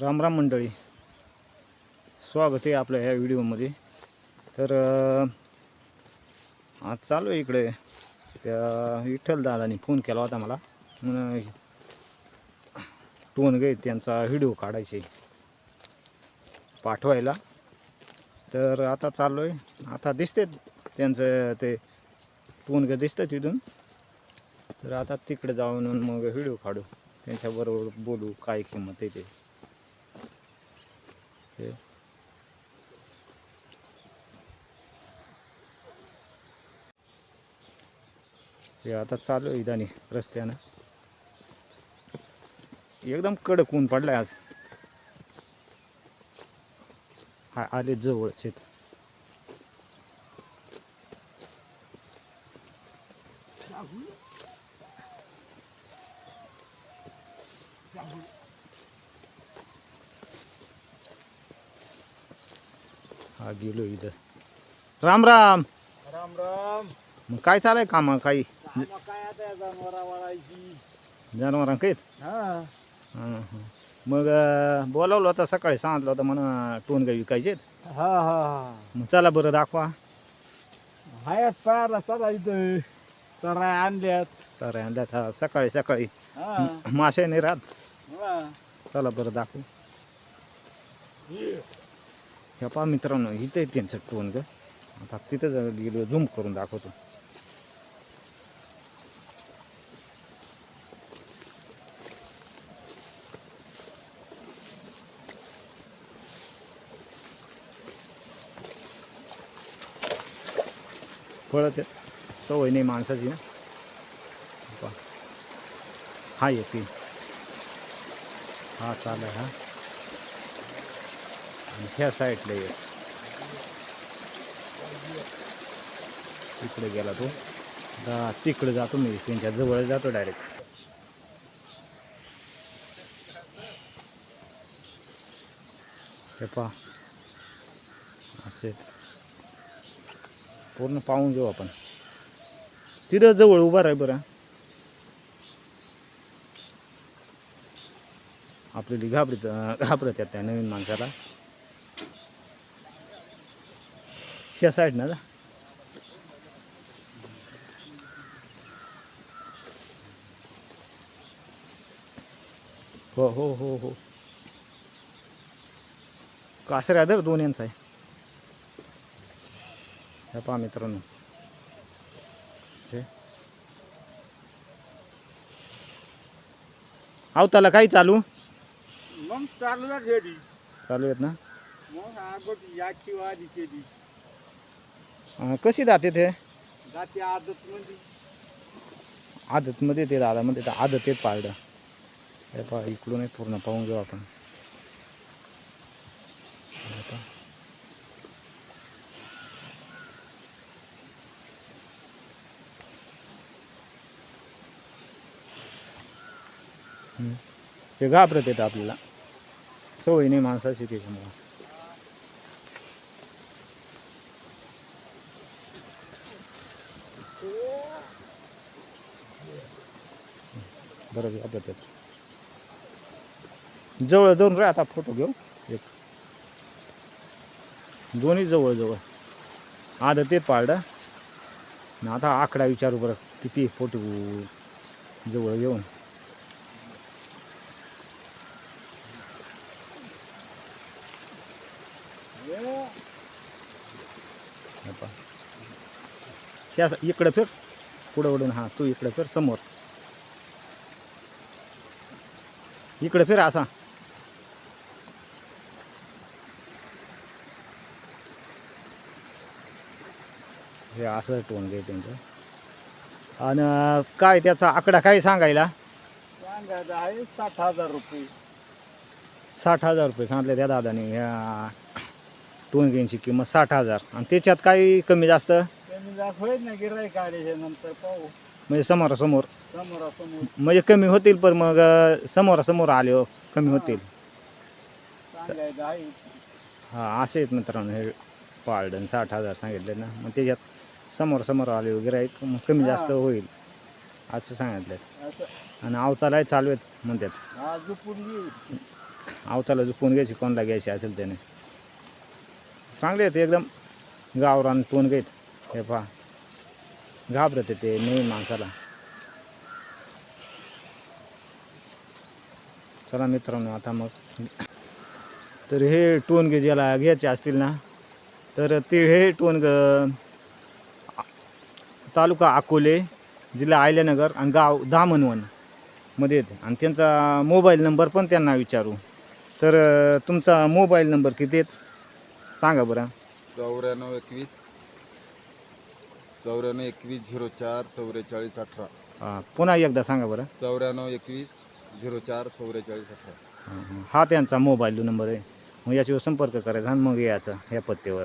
रामराम मंडळी. स्वागत आहे आपल्या ह्या व्हिडिओमध्ये. तर आज चालू आहे इकडे. त्या विठ्ठल दादानी फोन केला होता मला. म्हणून टोन गे त्यांचा व्हिडिओ काढायचे पाठवायला. तर आता चाललो आहे. आता दिसते त्यांचं ते टोन गे दिसतं तिथून तर आता तिकडे जाऊन मग व्हिडिओ काढू. त्यांच्याबरोबर बोलू काय किंमत आहे ते. हे. हे आता चालू आहे इदानी रस्त्यानं एकदम कडक ऊन पडलाय आज हा आले जवळच आहेत हा गेलो इथं. राम राम. राम राम मग काय चालाय कामा? काही काय आता जनावरा वाळायची हा मग बोलावलं होतं सकाळी सांगितलं होतं म्हणा टोन गाई विकायचे हा हा मग चला बरं दाखवा. हायत पायाला चला इथं. तर आणल्यात. सर आणल्यात हा सकाळी सकाळी. हा. मासे नाही राहत. हा. चला बरं दाखवू. ह्या पहा मित्रांनो इथं आहे त्यांचं टोन ग. आता तिथं जा- गेलो झूम करून दाखवतो. पळत आहे. सवय नाही माणसाची ना. पहा. हा येते तीन हा चालू आहे हा. ह्या साईडला एक तिकडे गेला तो. तिकडे जातो मी त्यांच्या जवळ जातो डायरेक्ट हे पहा. असे. पूर्ण पाहून घेऊ आपण. तिथं जवळ उभा राह बरं. आपल्याला घाबरत घाबरत त्या नवीन माणसाला. ह्या साईड ना हो हो हो हो. कासऱ्या दर दोन यांचा आहे. ह्या पहा मित्रांनो. हे. आवताला काही चालू? मग चालू ना घरी. चालू आहेत ना? मग अगोदर याची वादी केली. अं, कशी जाते ते जाते आदत मध्ये आदतमध्ये ते दादामध्ये तर आदत येत पाळलं हे पहा इकडून एक पूर्ण पाहून घेऊ आपण हे पहा. हम्म. ते घाबरत येतं आपल्याला सवय नाही माणसाची त्याच्यामुळं बरं घाबरत त्यात जवळ जाऊन रे आता फोटो घेऊ. एक. दोन्ही जवळ जवळ. आता ते पाळलं आता आकडा विचारू बरं किती फोटो जवळ घेऊन इकडं फिर पुढं उडून हा तू इकडं फिर समोर. इकडे फिर असा. हे असं टोन घे त्यांचं. आणि काय त्याचा आकडा काय सांगायला? सांगायचं आहे साठ हजार रुपये. साठ हजार रुपये सांगितले त्या दादाने. ह्या टोन घेण्याची किंमत साठ हजार. आणि त्याच्यात काही कमी जास्त? त्यांनी जात होईल ना नंतर पाहू. म्हणजे समोरासमोर. समोरासमोर. म्हणजे कमी होतील पण मग समोरासमोर आले हो कमी होतील. सांगायचं आहे. हा असे आहेत मित्रांनो हे पाळडन साठ हजार सांगितले ना मग त्याच्यात समोर समोर आले वगैरे मग कमी जास्त. होईल असं सांगितलं आणि अवतालाही चालू आहेत म्हणतात. हा झुपून आवताला झुकून घ्यायची कोणला घ्यायची असेल त्याने. चांगले आहेत एकदम गावरान टोन घेत हे पहा. घाबरते ते नवीन माणसाला. चला मित्रांनो आता मग. तर हे टोनगे ज्याला घ्यायचे असतील ना तर ते हे टोनग तालुका अकोले जिल्हा आयल्यानगर आणि गाव दामनवनमध्ये येते. आणि त्यांचा मोबाईल नंबर पण त्यांना विचारू. तर तुमचा मोबाईल नंबर किती आहेत? सांगा बरं. चौऱ्याण्णव एकवीस. चौऱ्याण्णव एकवीस झिरो चार चौवेचाळीस अठरा. पुन्हा एकदा सांगा बरं. चौऱ्याण्णव एकवीस झिरो चार चौवेचाळीस अठरा. हा त्यांचा मोबाईल नंबर आहे. मग याच्यावर संपर्क करायचा आणि मग यायचा ह्या पत्त्यावर.